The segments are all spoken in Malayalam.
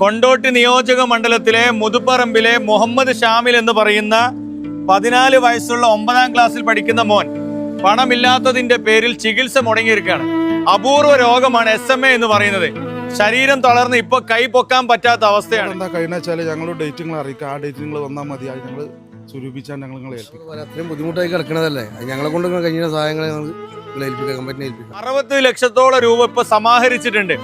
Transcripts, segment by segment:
കൊണ്ടോട്ടി നിയോജക മണ്ഡലത്തിലെ മുതുപ്പറമ്പിലെ മുഹമ്മദ് ഷാമിൽ എന്ന് പറയുന്ന പതിനാല് വയസ്സുള്ള ഒമ്പതാം ക്ലാസ്സിൽ പഠിക്കുന്ന മോൻ പണമില്ലാത്തതിന്റെ പേരിൽ ചികിത്സ മുടങ്ങിയിരിക്കുകയാണ്. അപൂർവ രോഗമാണ് എസ് എം എ എന്ന് പറയുന്നത്. ശരീരം തളർന്ന് ഇപ്പൊ കൈ പൊക്കാൻ പറ്റാത്ത അവസ്ഥയാണ്. എന്താ കഴിഞ്ഞ വെച്ചാൽ ഞങ്ങൾ ഡേറ്റുകൾ അറിയിക്കുക. ആ ഡേറ്റ് നിങ്ങൾ വന്നാൽ മതി. ഞങ്ങൾ സ്വരൂപിച്ചാൽ ഞങ്ങൾ നിങ്ങളെ അത്രയും ബുദ്ധിമുട്ടായി കിടക്കണതല്ലേ? ഞങ്ങളെ കൊണ്ട് കഴിഞ്ഞ സഹായങ്ങളെ ഏൽപ്പിക്കാം അറുപത് ലക്ഷത്തോളം രൂപ ഇപ്പൊ സമാഹരിച്ചിട്ടുണ്ട്.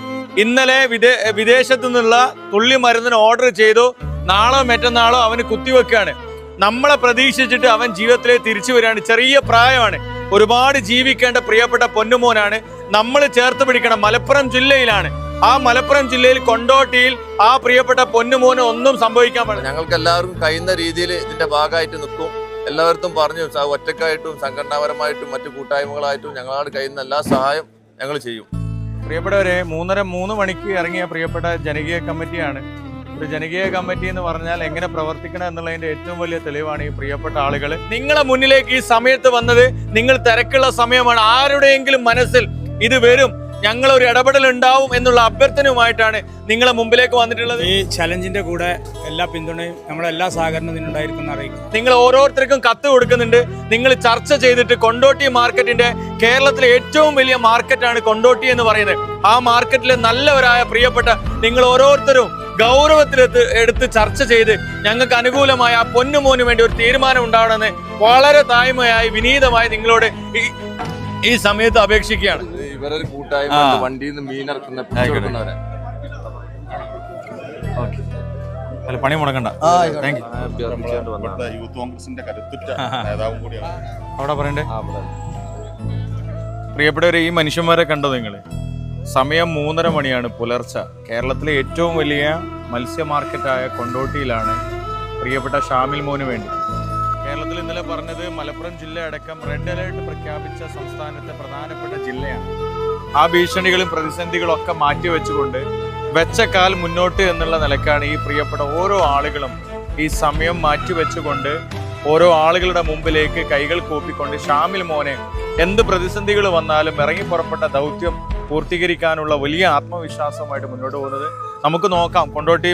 ഇന്നലെ വിദേ വിദേശത്തു നിന്നുള്ള തുള്ളി മരുന്നിന് ഓർഡർ ചെയ്തു. നാളോ മറ്റന്നാളോ അവന് കുത്തിവെക്കുകയാണ് നമ്മളെ പ്രതീക്ഷിച്ചിട്ട് അവൻ ജീവിതത്തിലേക്ക് തിരിച്ചു വരികയാണ്. ചെറിയ പ്രായമാണ്. ഒരുപാട് ജീവിക്കേണ്ട പ്രിയപ്പെട്ട പൊന്നുമോനാണ്. നമ്മൾ ചേർത്ത് പിടിക്കണം. മലപ്പുറം ജില്ലയിലാണ്. ആ മലപ്പുറം ജില്ലയിൽ കൊണ്ടോട്ടിയിൽ ആ പ്രിയപ്പെട്ട പൊന്നുമോന് ഒന്നും സംഭവിക്കാൻ പാടില്ല. ഞങ്ങൾക്ക് എല്ലാവർക്കും കഴിയുന്ന രീതിയിൽ ഇതിന്റെ ഭാഗമായിട്ട് നിൽക്കും. എല്ലാവർക്കും പറഞ്ഞു. ഒറ്റക്കായിട്ടും സംഘടനാപരമായിട്ടും മറ്റു കൂട്ടായ്മകളായിട്ടും ഞങ്ങളോട് കഴിയുന്ന എല്ലാ സഹായം ഞങ്ങൾ ചെയ്യും. പ്രിയപ്പെട്ടവരെ മൂന്നര മൂന്ന് മണിക്ക് ഇറങ്ങിയ പ്രിയപ്പെട്ട ജനകീയ കമ്മിറ്റിയാണ്. ഒരു ജനകീയ കമ്മിറ്റി എന്ന് പറഞ്ഞാൽ എങ്ങനെ പ്രവർത്തിക്കണം എന്നുള്ളതിന്റെ ഏറ്റവും വലിയ തെളിവാണ് ഈ പ്രിയപ്പെട്ട ആളുകൾ. നിങ്ങളെ മുന്നിലേക്ക് ഈ സമയത്ത് വന്നത് നിങ്ങൾ തിരക്കുള്ള സമയമാണ്. ആരുടെയെങ്കിലും മനസ്സിൽ ഇത് വരും. ഞങ്ങൾ ഒരു ഇടപെടൽ ഉണ്ടാവും എന്നുള്ള അഭ്യർത്ഥനയുമായിട്ടാണ് നിങ്ങളെ മുമ്പിലേക്ക് വന്നിട്ടുള്ളത്. ഈ ചലഞ്ചിന്റെ കൂടെ എല്ലാ പിന്തുണയും നമ്മുടെ എല്ലാ സഹകരണവും ഇതിനുണ്ടായിരിക്കും അറിയിക്കും നിങ്ങൾ ഓരോരുത്തർക്കും കത്ത് കൊടുക്കുന്നുണ്ട്. നിങ്ങൾ ചർച്ച ചെയ്തിട്ട് കൊണ്ടോട്ടി മാർക്കറ്റിന്റെ കേരളത്തിലെ ഏറ്റവും വലിയ മാർക്കറ്റാണ് കൊണ്ടോട്ടി എന്ന് പറയുന്നത്. ആ മാർക്കറ്റിലെ നല്ലവരായ പ്രിയപ്പെട്ട നിങ്ങൾ ഓരോരുത്തരും ഗൗരവത്തിലെത്ത് എടുത്ത് ചർച്ച ചെയ്ത് ഞങ്ങൾക്ക് അനുകൂലമായ ആ പൊന്നുമോന് വേണ്ടി ഒരു തീരുമാനം ഉണ്ടാവണമെന്ന് വളരെ താഴ്മയായി വിനീതമായി നിങ്ങളോട് ഈ സമയത്ത് അപേക്ഷിക്കുകയാണ്. ഇവരൊരു കൂട്ടായ്മ. വണ്ടിയിൽ നിന്ന് മീനിറക്കുന്ന പിടിച്ചെടുക്കുന്നവരെ അല്ല പണി മുടക്കണ്ട. താങ്ക് യൂത്ത് കോൺഗ്രസിന്റെ കരുത്തുറ്റ നേതാവും കൂടിയാണ്. അവിടെ പറയണ്ടേ? പ്രിയപ്പെട്ടവരെ ഈ മനുഷ്യന്മാരെ കണ്ടോ നിങ്ങൾ സമയം മൂന്നര മണിയാണ് പുലർച്ച. കേരളത്തിലെ ഏറ്റവും വലിയ മത്സ്യ മാർക്കറ്റായ കൊണ്ടോട്ടിയിലാണ് പ്രിയപ്പെട്ട ഷാമിൽ മോന് വേണ്ടി. ഇന്നലെ പറഞ്ഞത് മലപ്പുറം ജില്ല അടക്കം റെഡ് അലേർട്ട് പ്രഖ്യാപിച്ച സംസ്ഥാനത്തെ പ്രധാനപ്പെട്ട ജില്ലയാണ്. ആ ഭീഷണികളും പ്രതിസന്ധികളും ഒക്കെ മാറ്റിവെച്ചുകൊണ്ട് വെച്ച കാൽ മുന്നോട്ട് എന്നുള്ള നിലക്കാണ് ഈ പ്രിയപ്പെട്ട ഓരോ ആളുകളും ഈ സമയം മാറ്റിവെച്ചുകൊണ്ട് ഓരോ ആളുകളുടെ മുമ്പിലേക്ക് കൈകൾ കൂപ്പിക്കൊണ്ട് ഷാമിൽ മോനെ എന്ത് പ്രതിസന്ധികൾ വന്നാലും ഇറങ്ങി പുറപ്പെട്ട ദൗത്യം പൂർത്തീകരിക്കാനുള്ള വലിയ ആത്മവിശ്വാസമായിട്ട് മുന്നോട്ട് പോകുന്നത്. നമുക്ക് നോക്കാം കൊണ്ടോട്ടി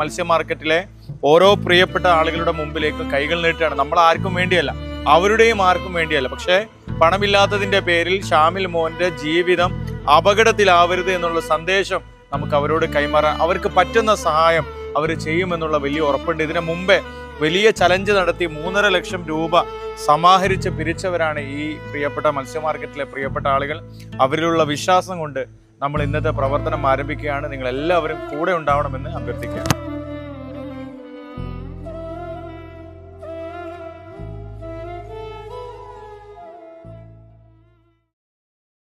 മത്സ്യ മാർക്കറ്റിലെ ഓരോ പ്രിയപ്പെട്ട ആളുകളുടെ മുമ്പിലേക്ക് കൈകൾ നീട്ടുകയാണ്. നമ്മൾ ആർക്കും വേണ്ടിയല്ല അവരുടെയും ആർക്കും വേണ്ടിയല്ല. പക്ഷേ പണമില്ലാത്തതിന്റെ പേരിൽ ഷാമിൽ മോന്റെ ജീവിതം അപകടത്തിലാവരുത് എന്നുള്ള സന്ദേശം നമുക്ക് അവരോട് കൈമാറാൻ അവർക്ക് പറ്റുന്ന സഹായം അവർ ചെയ്യുമെന്നുള്ള വലിയ ഉറപ്പുണ്ട്. ഇതിനു മുമ്പേ വലിയ ചലഞ്ച് നടത്തി മൂന്നര ലക്ഷം രൂപ സമാഹരിച്ച് പിരിച്ചവരാണ് ഈ പ്രിയപ്പെട്ട മത്സ്യ മാർക്കറ്റിലെ പ്രിയപ്പെട്ട ആളുകൾ. അവരിലുള്ള വിശ്വാസം കൊണ്ട് നമ്മൾ ഇന്നത്തെ പ്രവർത്തനം ആരംഭിക്കുകയാണ്. നിങ്ങൾ എല്ലാവരും കൂടെ ഉണ്ടാവണമെന്ന് അഭ്യർത്ഥിക്കുകയാണ്.